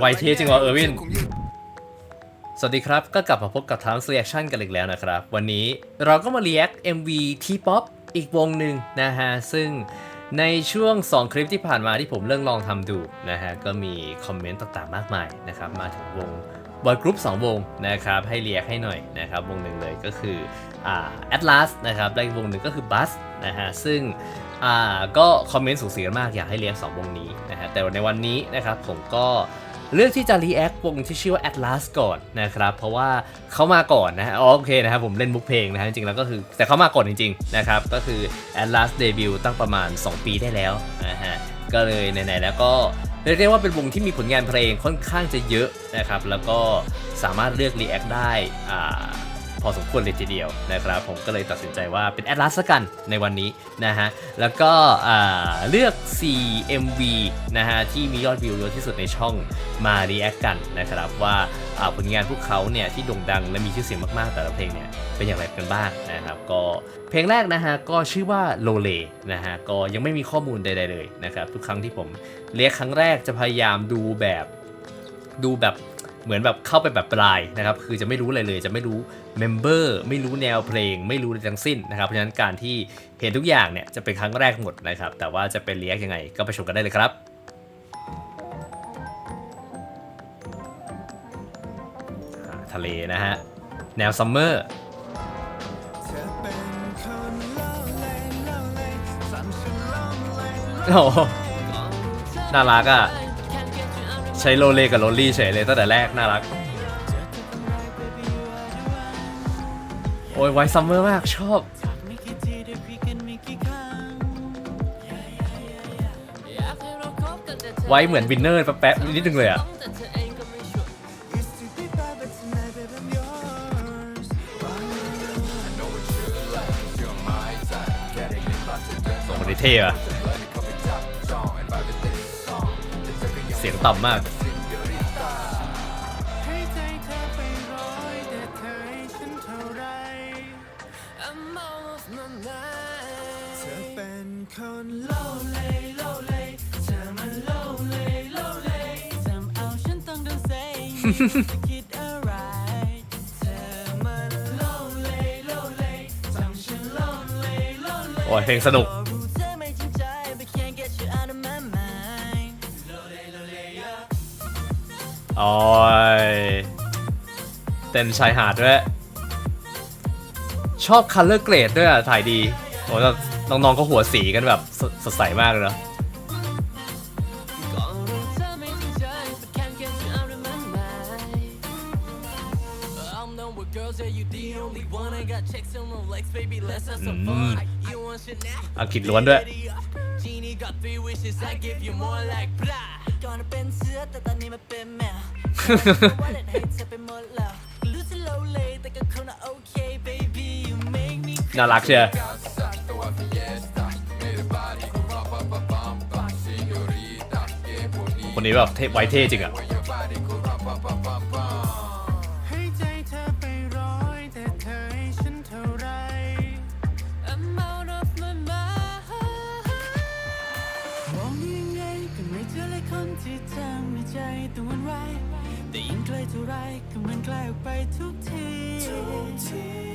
ไวเทจริงวะเออร์วิน สวัสดีครับ ก็กลับมาพบกับทาง Reaction กันอีกแล้วนะครับ วันนี้เราก็มา react MV T-pop อีกวงหนึ่งนะฮะ ซึ่งในช่วง 2 คลิปที่ผ่านมาที่ผมเริ่มลองทำดูนะฮะ ก็มีคอมเมนต์ต่างๆมากมายนะครับ มาถึงวงบอยกรุ๊ป2วงนะครับ ให้เรียกให้หน่อยนะครับ วงหนึ่งเลยก็คืออ่า Atlas นะครับและอีกวงหนึ่งก็คือ Bus นะฮะ ซึ่ง อ่าก็คอมเมนต์สูสีกันมากอยากให้เรียกสองวงนี้นะฮะแต่ในวันนี้นะครับผมก็เลือกที่จะรีแอควงที่ชื่อว่า Atlas ก่อนนะครับ เพราะว่าเขามาก่อนนะฮะโอเคนะครับผมเล่นมุกเพลงนะฮะจริงๆแล้วก็คือแต่เขามาก่อนจริงๆนะครับก็คือ Atlas เดบิวต์ตั้งประมาณ 2 ปีได้แล้วนะฮะก็เลยไหนๆแล้วก็เรียกได้ว่าเป็นวงที่มีผลงานเพลงค่อนข้างจะเยอะนะครับแล้วก็สามารถเลือกรีแอคได้อ่า พอสมควรเลยทีเดียวนะครับผมก็เลยตัดสินใจว่าเป็น Atlas ละกันในวันนี้นะฮะแล้วก็เลือก 4MV นะฮะที่มียอดวิวเยอะที่สุดในช่องมา react กันนะครับว่าอ่าผลงานพวกเขาเนี่ยที่โด่งดังและมีชื่อเสียงมากๆแต่ละเพลงเนี่ยเป็นอย่างไรกันบ้างนะครับก็เพลงแรกนะฮะก็ชื่อว่าโลเลนะฮะก็ยังไม่มีข้อมูลใดๆเลยนะครับทุกครั้งที่ผมเรียกครั้งแรกจะพยายามดูแบบดูแบบ เหมือนแบบเข้าไปแบบปลายนะครับคือจะไม่รู้อะไรเลยจะไม่รู้เมมเบอร์ไม่รู้แนวเพลง ไม่รู้อะไรทั้งสิ้นนะครับเพราะฉะนั้นการที่เห็นทุกอย่างเนี่ยจะเป็นครั้งแรกหมดนะครับแต่ว่าจะเป็นเลี้ยงยังไงก็ไปชมกันได้เลยครับทะเลนะฮะแนวซัมเมอร์โอ้โหน่ารักอะ ใช้โลเลกับโรลลี่เฉยเลยตั้งแต่แรกน่ารัก โอ้ยไวซัมเมอร์มากชอบไว้เหมือนวินเนอร์แป๊บๆนิดนึงเลยอะสองคนนี้เท่อะเสียงต่ำมาก โอ้ยเพลงสนุก โอ้ยเต้นชายหาดด้วย ชอบคัลเลอร์เกรดด้วยอะ ถ่ายดี โอ้ยน้องๆก็หัวสีกันแบบสดใสมากเลยเนอะ baby, let's have some fun You want Chanel? อังกฤษล้วนด้วย Genie got three wishes, I give you more like blah ก่อนเป็นเสือแต่ตอนนี้มาเป็นแมวว่าเล่นให้เธอไปหมดแล้วรู้สึก low เลยแต่ก็คงน่ะ okay baby you make me น่ารักเชียวคนนี้แบบเท่ไวเท่จริงอะ ทุกที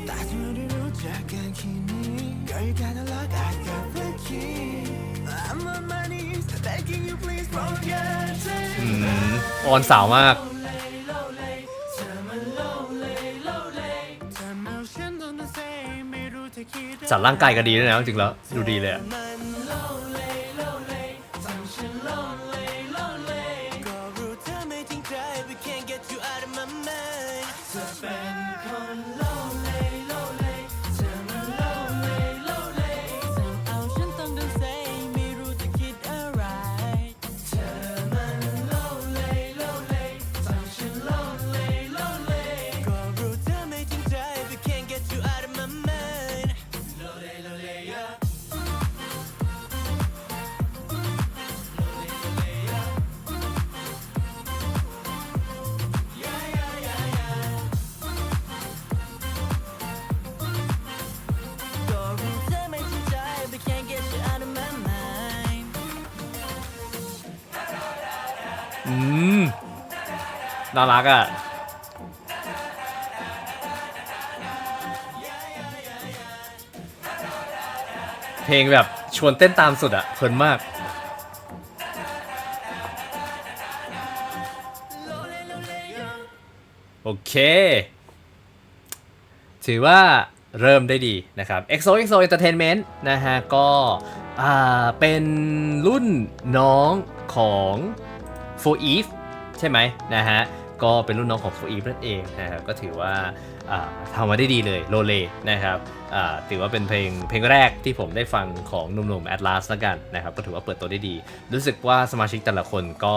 แต่ที่เราได้รู้จักกันแค่นี้ก็ยังการทะเลาะกันกับเพื่อนคี I'm on my knees begging you please forget it อืมออนสาวมาก จัดร่างกายก็ดีด้วยนะจริงๆแล้ว ดูดีเลยอะ Fancon Live. น่ารักอะเพลงแบบชวนเต้นตามสุดอะเพลินมาก โอเค ถือว่าเริ่มได้ดีนะครับ EXO EXO Entertainment นะฮะ ก็เป็นรุ่นน้องของ For Eve ใช่ไหมนะฮะ ก็เป็นรุ่นน้องของ For Eve นั่นเองนะครับก็ถือว่าทำมาได้ดีเลยโลเลนะครับถือว่าเป็นเพลงเพลงแรกที่ผมได้ฟังของหนุ่มๆ Atlas แล้วกันนะครับก็ถือว่าเปิดตัวได้ดี รู้สึกว่าสมาชิกแต่ละคนก็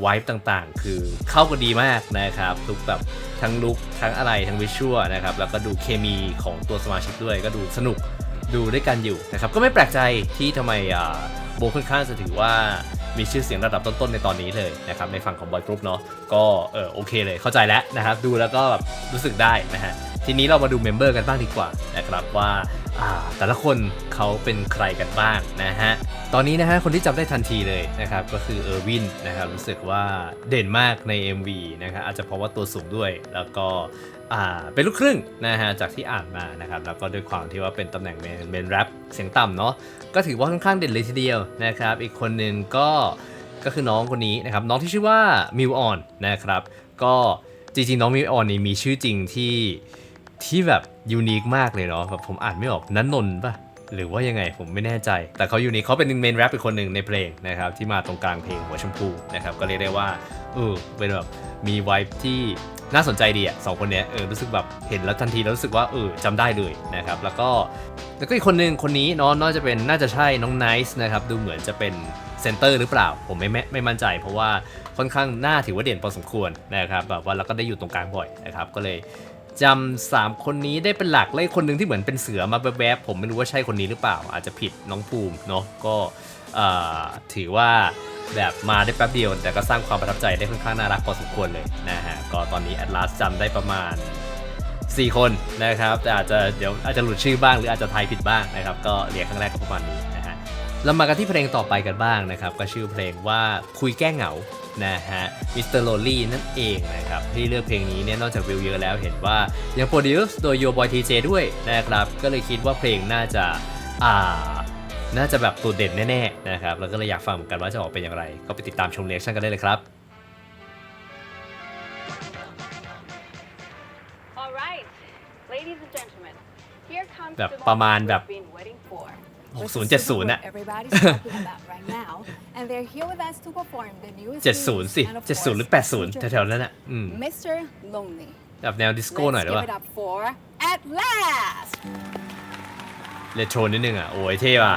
ไวท์ต่างๆ คือเข้ากันดีมากนะครับทุกแบบทั้งลุคทั้งอะไรทั้งวิชวลนะครับแล้วก็ดูเคมีของตัวสมาชิกด้วยก็ดูสนุกดูด้วยกันอยู่นะครับก็ไม่แปลกใจที่ทำไมโบค่อนข้างจะถือว่า มีชื่อเสียงระดับต้นๆในตอนนี้เลยนะครับในฝั่งของบอยกรุ๊ปเนาะก็เออโอเคเลยเข้าใจแล้วนะครับดูแล้วก็แบบรู้สึกได้นะฮะทีนี้เรามาดูเมมเบอร์กันบ้างดีกว่านะครับว่าแต่ละคนเขาเป็นใครกันบ้างนะฮะ ตอนนี้นะฮะคนที่จำได้ทันทีเลยนะครับก็คือเออร์วินนะครับรู้สึกว่าเด่นมากใน MV นะครับอาจจะเพราะว่าตัวสูงด้วย แล้วก็ เป็นลูกครึ่งนะฮะจากที่อ่านมานะครับแล้วก็ด้วยความที่ว่าเป็นตำแหน่งเมนเมนแรปเสียงต่ำเนาะก็ถือว่าค่อนข้างเด่นเลยทีเดียวนะครับอีกคนหนึ่งก็ก็คือน้องคนนี้นะครับน้องที่ชื่อว่ามิวออนนะครับก็จริงๆ น้องมิวออนนี่มีชื่อจริงที่ที่แบบยูนิคมากเลยเนาะแบบผมอ่านไม่ออกนันนนปะหรือว่ายังไงผมไม่แน่ใจ แต่เขายูนิคเขาเป็นเมนแรปอีกคนหนึ่งในเพลงนะครับที่มาตรงกลางเพลงหัวชมพูนะครับก็เรียกได้ว่าเออเป็นแบบมีไวท์ที่ น่าสนใจดีอะสองคนเนี้ยเออรู้สึกแบบเห็นแล้วทันทีแล้วรู้สึกว่าเออจำได้เลยนะครับแล้วก็แล้วก็อีกคนหนึ่งคนนี้เนาะน่าจะเป็นน่าจะใช่น้องไนซ์นะครับดูเหมือนจะเป็นเซนเตอร์หรือเปล่า ผมไม่แม่ไม่มั่นใจ เพราะว่าค่อนข้างหน่าถือว่าเด่นพอสมควรนะครับแบบว่าเราก็ได้อยู่ตรงกลางบ่อยนะครับก็เลยจำสามคนนี้ได้เป็นหลักและอีกคนหนึ่งที่เหมือนเป็นเสือมาแวบๆผมไม่รู้ว่าใช่คนนี้หรือเปล่า อาจจะผิดน้องภูมิเนาะก็ถือว่า แบบมาได้แป๊บเดียว แต่ก็สร้างความประทับใจได้ค่อนข้างน่ารักพอสมควรเลยนะฮะก็ตอนนี้ Atlas จำได้ประมาณ 4 คนนะครับแต่อาจจะเดี๋ยวอาจจะหลุดชื่อบ้างหรืออาจจะทายผิดบ้างนะครับก็เรียกครั้งแรกก็ประมาณนี้นะฮะเรามากันที่เพลงต่อไปกันบ้างนะครับก็ชื่อเพลงว่าคุยแก้เหงานะฮะมิสเตอร์โ l ลี่นั่นเองนะครับที่เลือกเพลงนี้เนี่ยนอกจากวิวเยอะแล้วเห็นว่ายังโปรดิวส์โดยโยบอยทีเจด้วยนะครับก็เลยคิดว่าเพลงน่าจะอ่า น่าจะแบบตัวเด่นแน่ๆนะครับแล้วก็เลยอยากฟังเหมือนกันว่าจะออกเป็นอย่างไร ก็ไปติดตามชมเรียกชั่นกันได้เลยครับ All right, ladies and gentlemen, here comes แบบ the ประมาณ moment แบบ we've been waiting for. 6070 น่ะ Everybody's talking about right now, and they're here with us to perform the newest 70 สิ and of 70 หรือ course, 80 แถวๆ นั้นอะอืม Mr. Lonely. แบบแนวดิสโก้หน่อย Let's ได้ give ป่ะ it up for at last. เลโทรนิดนึงอะ โอ้ยเท่ว่ะ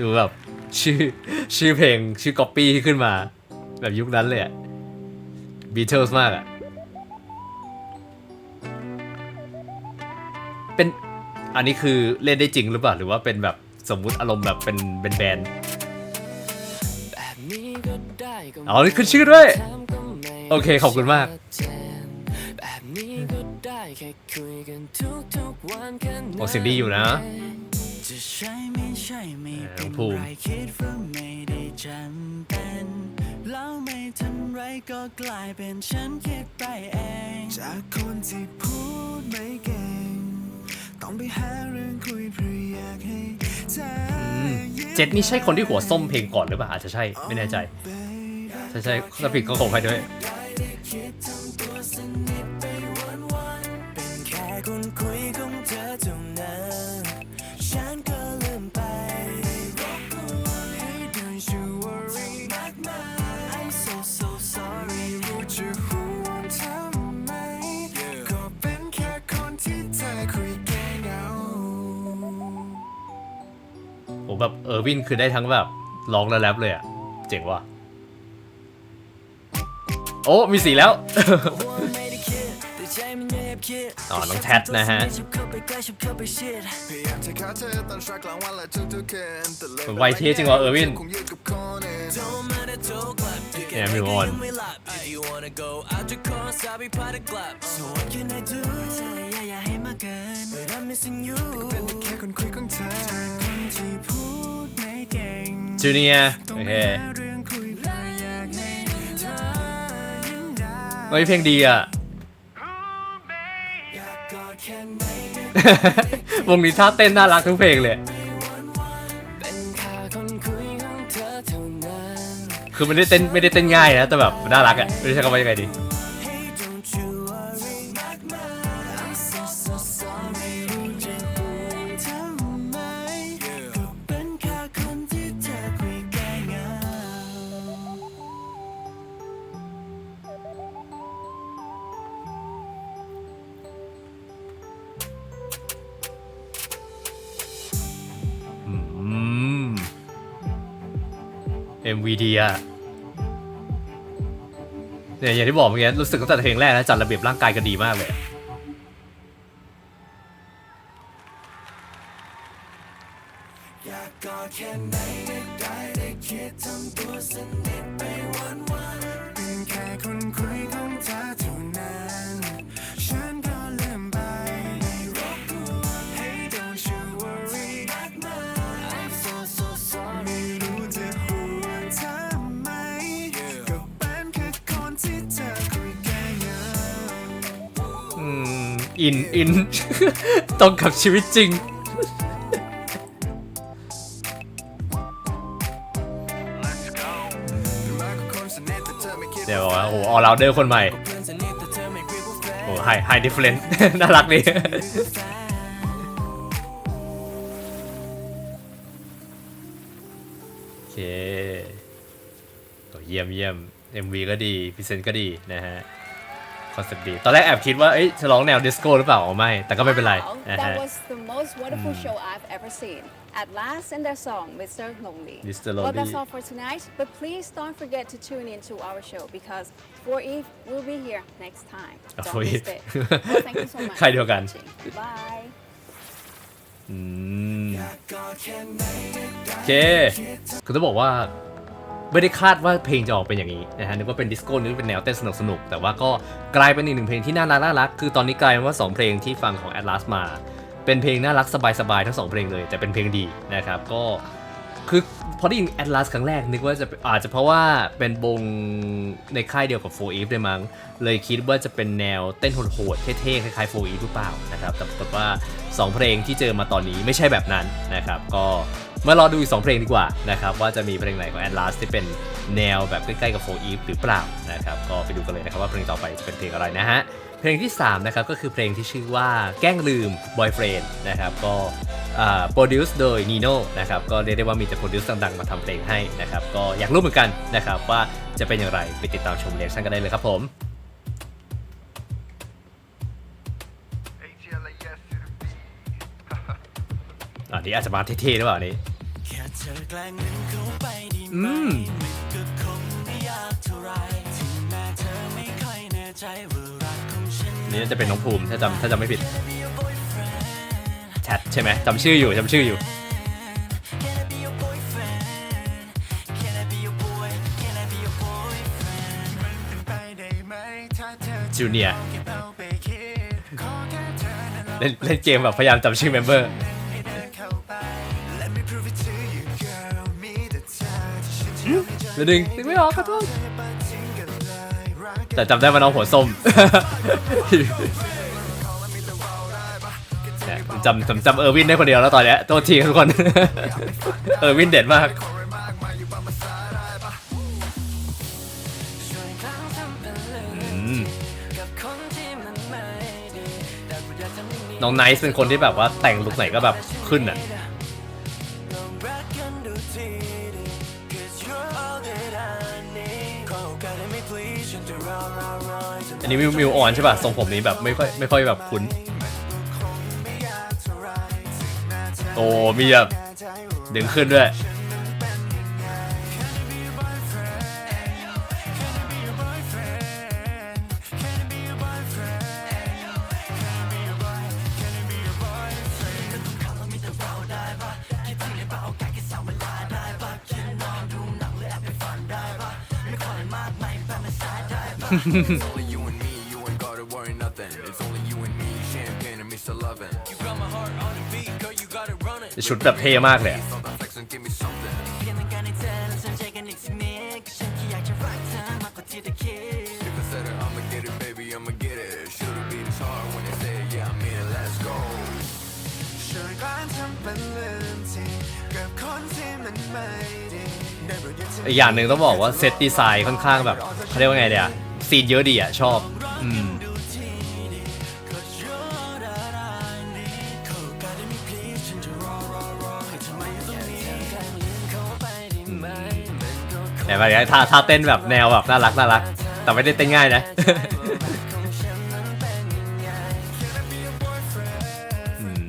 ดูแบบชื่อชื่อเพลงชื่อก๊อปปี้ขึ้นมา แบบยุคนั้นเลยอะบีเทิลส์มากอะเป็นอันนี้คือเล่นได้จริงหรือเปล่า หรือว่าเป็นแบบสมมุติอารมณ์แบบเป็นเป็นแบนด์แบบนี้ก็ได้ก็อ๋อนี่ขึ้นชื่อด้วยถามก็ไม่โอเค ขอบคุณมากชัดเจนแบบนี้ก็ได้แค่คุยกันทุกทุกๆวันแค่นั้นโอ้เสียงดีอยู่นะจะใช่ไม่ใช่ไม่เออเป็นภูมิไรคิดว่าไม่ได้จำเป็นแล้วไม่ทันไรก็กลายเป็นฉันคิดไปเอง จากคนที่พูดไม่เก่ง ต้องไปหาเรื่องคุยเพื่ออยากให้เธอยิ้มเจ็ดนี่ใช่คนที่หัวส้มเพลงก่อนหรือเปล่าอาจจะใช่ไม่แน่ใจ ใช่ใช่ถ้าผิดก็ขออภัยด้วยเป็นแค่คนคุย ผมแบบเออร์วินคือได้ทั้งแบบร้องและแรปเลยอะเจ๋งว่ะ โอ้ มีสีแล้ว อ๋อ น้องแทดนะฮะมันไวเทจริงว่ะเออร์วินเนี่ยมิวออน เกิน But I'm missing you เป็นแค่คนคุยของเธอคนที่พูดไม่เก่งจูเนียโอเคเฮ้เพลงดีอะ วงนี้ท่าเต้นน่ารักทุกเพลงเลย คือไม่ได้เต้นไม่ได้เต้นง่ายนะ แต่แบบน่ารักอะ ไม่ใช่จะคำว่ายังไงดี MVD อะเนี่ยอย่างที่บอกเมื่อกี้รู้สึกตั้งแต่เพลงแรกนะจัดระเบียบร่างกายกันดีมากเลย อยากกอดแค่ไหนก็ได้ได้คิดทำตัวสนิทไปวันวันเป็นแค่คน อินอินตรงกับชีวิตจริง เดี๋ยวบอกว่าโอ้ออเราเดอร์คนใหม่ โอ้ไฮไฮดิฟเฟนน่ารักดีโอเคโอ้เยี่ยมเยี่ยม MV ก็ดีพรีเซนต์ก็ดีนะฮะ คอนเซ็ปต์ดี ตอนแรกแอบคิดว่า เอ้ยจะร้องแนวดิสโก้หรือเปล่าอ๋อไม่ แต่ก็ไม่เป็นไร Wow, นะฮะ that was the most wonderful show I've ever seen. At last, and their song, Mr. Lonely. Mr. Well, that's Lonely. all for tonight. But please don't forget to tune in to our show because for Eve will be here next time. Don't For miss Eve. it. Well, thank you so much ใครเดียวกัน for watching. Bye. อืมโอเคคือต้องบอกว่า ไม่ได้คาดว่าเพลงจะออกเป็นอย่างนี้นะฮะนึกว่าเป็นดิสโก้นึกว่าเป็นแนวเต้นสนุกสนุกแต่ว่าก็กลายเป็นอีกหนึ่งเพลงที่น่ารักน่ารักคือตอนนี้กลายเป็นว่า 2 เพลงที่ฟังของ Atlas มา เป็นเพลงน่ารักสบายๆทั้ง 2 เพลงเลย แต่เป็นเพลงดีนะครับก็คือพอได้ยิน Atlas ครั้งแรกนึกว่าจะอาจจะเพราะว่าเป็นวงในค่ายเดียวกับ4 Eve ด้วยมั้งเลยคิดว่าจะเป็นแนวเต้นโหดๆเท่ๆคล้ายๆ4 Eve หรือเปล่านะครับแต่ปรากฏว่า 2 เพลงที่เจอมาตอนนี้ไม่ใช่แบบนั้นนะครับก็ มารอดูอีก2เพลงดีกว่านะครับว่าจะมีเพลงไหนของ Atlas ที่เป็นแนวแบบใกล้ๆกับ4 Eve หรือเปล่านะครับก็ไปดูกันเลยนะครับว่าเพลงต่อไปจะเป็นเพลงอะไรนะฮะเพลงที่ 3 นะครับ ก็คือเพลงที่ชื่อว่าแกล้งลืม Boyfriend นะครับ ก็โปรดิวซ์โดย Nino นะครับ ก็เรียกได้ว่ามีแต่โปรดิวซ์ดังๆมาทำเพลงให้นะครับ ก็อยากรู้เหมือนกันนะครับ ว่าจะเป็นอย่างไร ไปติดตามชมเรียกชันกันได้เลยครับผมอันนี้อาจจะมาเท่ๆหรือเปล่าอันนี้แค่เธ อแกล้งนึงเข้าไปดีไหอืมมมันก็คงไม่ยากเท่าไรถึงแม้เธอไม่ค่อยแน่ใจว่ารักของฉันอันนี้จะเป็นน้องภูมิถ้าจำถ้าจำไม่ผิด be your boyfriend แชทใช่ไหมจำชื่ออยู่จำชื่ออยู่ Can I be your boyfriend Can I be your boy Can I be your boyfriend มันเป็นไปได้ไหมถ้าเธอจูเนียเก็บเอาไปคิดขอแค่เธอนั้นเล่นเล่นเกมแบบพยายามจำชื่อเมมเบอร์ เดี๋ยวดึงดึงไม่ออกขอโทษไปทิ้งกันเลยรักแต่จำได้ว่าน้องหัวส้มเนี่ยจำจำจำเออร์วินได้คนเดียวแล้วตอนเนี้ยตัวทีทุกคน เออร์วินเด็ดมากช่วยพลางทำเป็นลืมอืมกับคนที่มันไม่ดีแต่กูอยากจะไม่มีน้องไนซ์เป็นคนที่แบบว่าแต่งลุคไหนก็แบบขึ้นอะ อันนี้มิวมิวออนใช่ป่ะทรงผมนี้แบบไม่ค่อยไม่ค่อยแบบคุ้นโอ้มีแบบแน่ใจว่าดึงขึ้นด้วยฉั ชุดแบบเท่มากเลยอีกอย่างหนึ่งต้องบอกว่าเซตดีไซน์ค่อนข้างแบบเขาเรียกว่าไงเดียซีนเยอะดีอะชอบ อืมแต่แบบนี้ท่าท่าเต้นแบบแนวแบบน่ารักน่ารัก แต่ไม่ได้เต้นง่ายนะอืม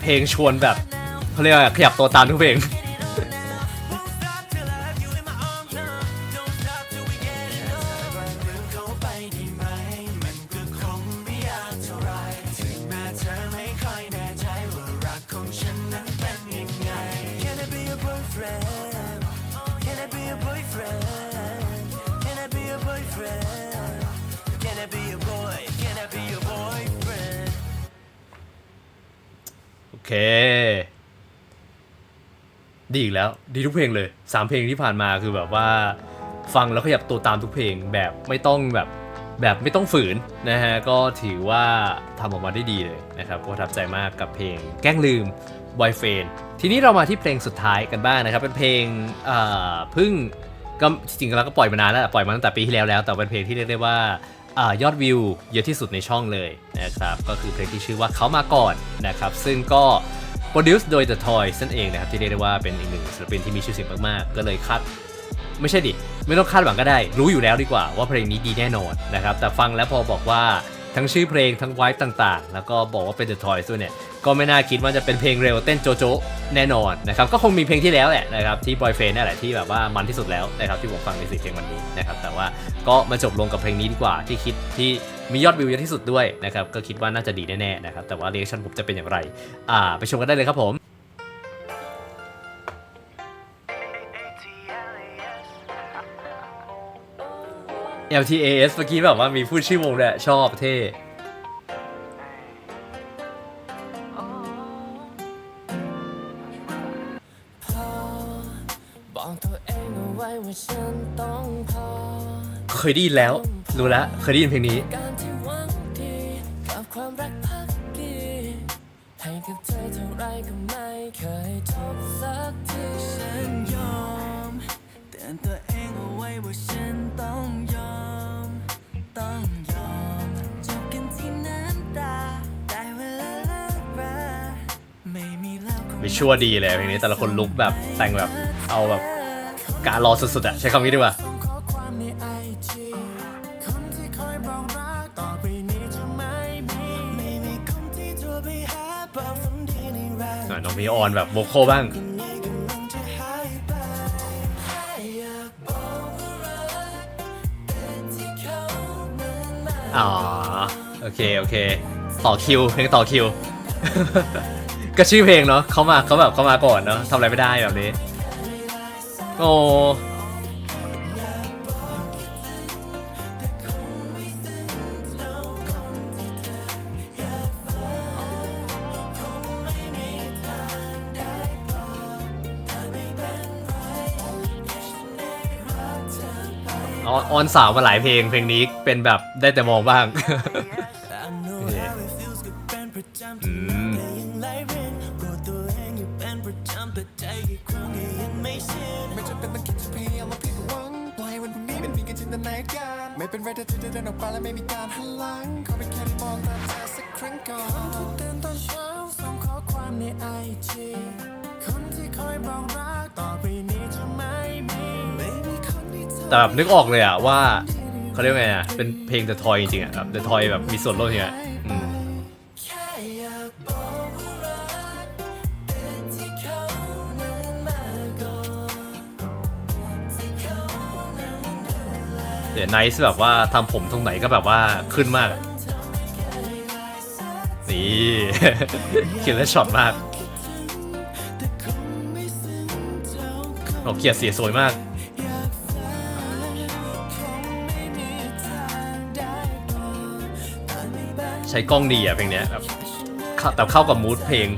เพลงชวนแบบ เขาเรียกว่าขยับตัวตามทุกเพลง ดีทุกเพลงเลยสามเพลงที่ผ่านมาคือแบบว่า ฟังแล้วขยับตัวตามทุกเพลงแบบไม่ต้องแบบแบบไม่ต้องฝืนนะฮะก็ถือว่าทำออกมาได้ดีเลยนะครับก็ประทับใจมากกับเพลงแกล้งลืม Boy f r i e n d ทีนี้เรามาที่เพลงสุดท้ายกันบ้างนะครับ เป็นเพลงเพึ่งก็จริงๆแล้วก็ปล่อยมานานแล้วปล่อยมาตั้งแต่ปีที่แล้วแล้ว แต่เป็นเพลงที่เรียกได้ว่าอายอดวิวเยอะที่สุดในช่องเลยนะครับก็คือเพลงที่ชื่อว่าเขามาก่อนนะครับซึ่งก็ โปรดิวซ์โดย The Toys นั่นเองนะครับ ที่เรียกได้ว่าเป็นอีกหนึ่งศิลปินที่มีชื่อเสียงมาก ๆ ก็เลยคาด ไม่ใช่ดิ ไม่ต้องคาดหวังก็ได้ รู้อยู่แล้วดีกว่าว่าเพลงนี้ดีแน่นอนนะครับ แต่ฟังแล้วพอบอกว่าทั้งชื่อเพลงทั้งไวท์ต่างๆ แล้วก็บอกว่าเป็น The Toys ด้วยเนี่ย ก็ไม่น่าคิดว่าจะเป็นเพลงเร็วเต้นโจโจแน่นอนนะครับ ก็คงมีเพลงที่แล้วแหละนะครับที่ Boyfriend นี่นแหละที่แบบว่ามันที่สุดแล้วนะครับที่ผมฟังในสี่เพลงวันนี้นะครับแต่ว่าก็มาจบลงกับเพลงนี้ดีกว่าที่คิดที่ มียอดวิวเยอะที่สุดด้วยนะครับ ก็คิดว่าน่าจะดีแน่ๆนะครับ แต่ว่าเรีแอคชั่นผมจะเป็นอย่างไร อ่า ไปชมกันได้เลยครับผม LTAS เมื่อกี้แบบว่ามีพูดชื่อวงด้วยชอบเท่เองเอาไว้ว่าฉันต้องพอเคยได้ยินแล้ว รู้แล้ว เคยได้ยินเพลงนี้ วิชวดีเลยเพลงนี้แต่ละคนลุกแบบแต่งแบบเอาแบบการรอสุดๆอะใช้คำนี้ดีกว่าน้องมีออนแบบโวโคบ้างอ๋อ โอเค โอเค ต่อคิวเพลงต่อคิว ก็ชื่อเพลงเนาะเขามาเขาแบบเขามาก่อนเนาะทำอะไรไม่ได้แบบนี้โอ้ออนออนสาวมาหลายเพลงเพลงนี้เป็นแบบได้แต่มองบ้าง I know รเธอจะเดินออกไปและไม่มีการหันหลังขอเป็นแค่ได้มองตาเธอสักครั้งก่อนคนที่ตื่นตอนเช้าส่งข้อความในไอจีคนที่คอยบอกรักต่อไปนี้จะไม่มีไม่มีคนที่เธอแต่แบบนึกออกเลยอะว่าเขาเรียกว่าไงอะเป็นเพลง The Toy จริงๆอะแบบ The Toy แบบมีส่วนร่วมเนี่ยอืม เดี๋ยวไนซ์แบบว่าทำผมตรงไหนก็แบบว่าขึ้นมากนี่คิดแล้วช็อตมากโอเกียร์เสียสวยมาก ใช้กล้องดีอะเพลงเนี้ยแบบแต่เข้ากับมูดเพลง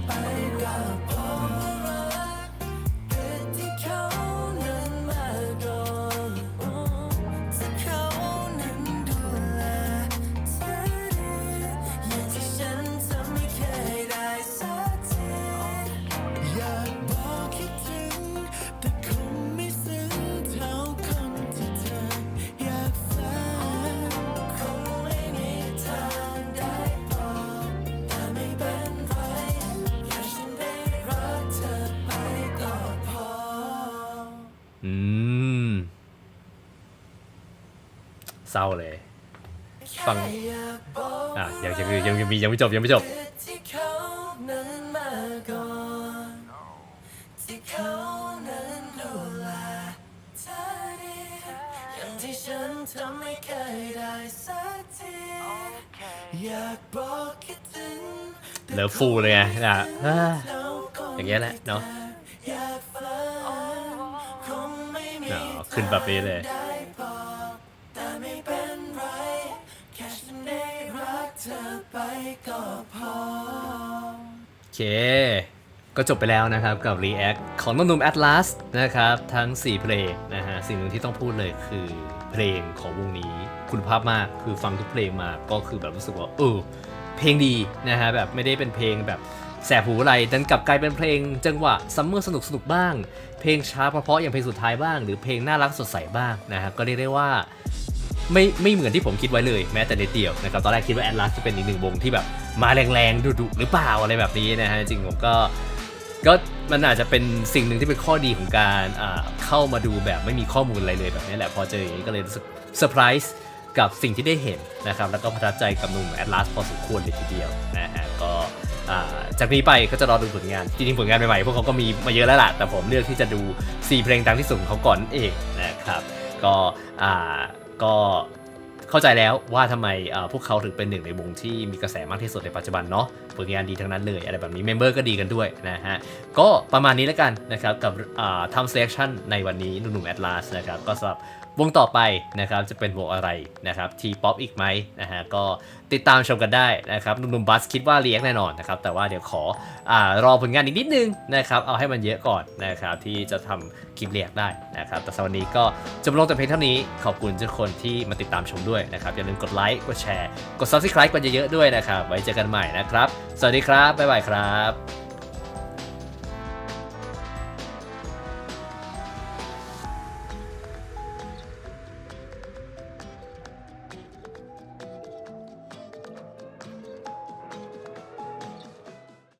ร้าเลยฟังอะยังยังยังยังมียังไม่จบยังไม่จบที่เขานั้นมาก่อนที่เขานั้นดูแลเธอดีอย่างที่ฉันทำไม่เคยได้สักทีอยากบอกคิดถึงเลิฟฟูลเลยไงอะอ่าเราคงอย่างเงี้ยแหละเนาะอยากฝันคงไม่มีอ่าขึ้นแบบนี้เลย เคก็จบไปแล้วนะครับกับ React ของน้องนุ่ม Atlas นะครับ ทั้ง 4 เพลงนะฮะสิ่งหนึ่งที่ต้องพูดเลยคือเพลงของวงนี้คุณภาพมากคือฟังทุกเพลงมาก็คือแบบรู้สึกว่าเออเพลงดีนะฮะแบบไม่ได้เป็นเพลงแบบแสบหูอะไรดันกลับกลายเป็นเพลงจังหวะซัมเมอร์สนุกสนุกๆบ้าง เพลงช้าเพราะๆอย่างเพลงสุดท้ายบ้าง หรือเพลงน่ารักสดใสบ้างนะฮะก็เรียกได้ว่าไม่ไม่เหมือนที่ผมคิดไว้เลยแม้แต่นิดเดียวนะครับตอนแรกคิดว่าแอ l ล s จะเป็นอีกหนึ่งวงที่แบบ มาแรงๆดุๆหรือเปล่าอะไรแบบนี้นะฮะจริงผมก็ก็มันอาจจะเป็นสิ่งหนึ่งที่เป็นข้อดีของการเข้ามาดูแบบไม่มีข้อมูลอะไรเลยแบบนี้แหละพอเจออย่างนี้ก็เลยรู้สึกเซอร์ไพรส์กับสิ่งที่ได้เห็นนะครับแล้วก็ประทับใจกับหนุ่มแอ l ล s พอสมควรเลยทีเดียวนะฮะก็จากนี้ไปก็จะรอดูผลงาน จริงๆผลงานใหม่ๆพวกเขาก็มีมาเยอะแล้วล่ะ แต่ผมเลือกที่จะดู 4 เพลงดังที่สุดของเขาก่อนนั่นเองนะครับ ก็อ่าก็ เข้าใจแล้วว่าทำไมพวกเขาถึงเป็นหนึ่งในวงที่มีกระแสมากที่สุดในปัจจุบันเนาะผลงานดีทั้งนั้นเลยอะไรแบบนี้เมมเบอร์ก็ดีกันด้วยนะฮะ ก็ประมาณนี้แล้วกันนะครับกับทำเซเลคชั่นในวันนี้หนุ่มๆ Atlas นะครับก็สำหรับ วงต่อไปนะครับจะเป็นวงอะไรนะครับทีป๊อปอีกไหมนะฮะก็ติดตามชมกันได้นะครับหนุ่มๆบัสคิดว่าเลี้ยงแน่นอนนะครับแต่ว่าเดี๋ยวขออารอผลงานอีกนิดนึงนะครับเอาให้มันเยอะก่อนนะครับที่จะทำคลิปเรียกได้นะครับแต่สำหรับวันนี้ก็จะมาลงแต่เพียงเท่านี้ขอบคุณทุกคนที่มาติดตามชมด้วยนะครับอย่าลืมกดไลค์กดแชร์กด subscribe กันเยอะๆด้วยนะครับไว้เจอกันใหม่นะครับ สวัสดีครับบ๊ายบายครับ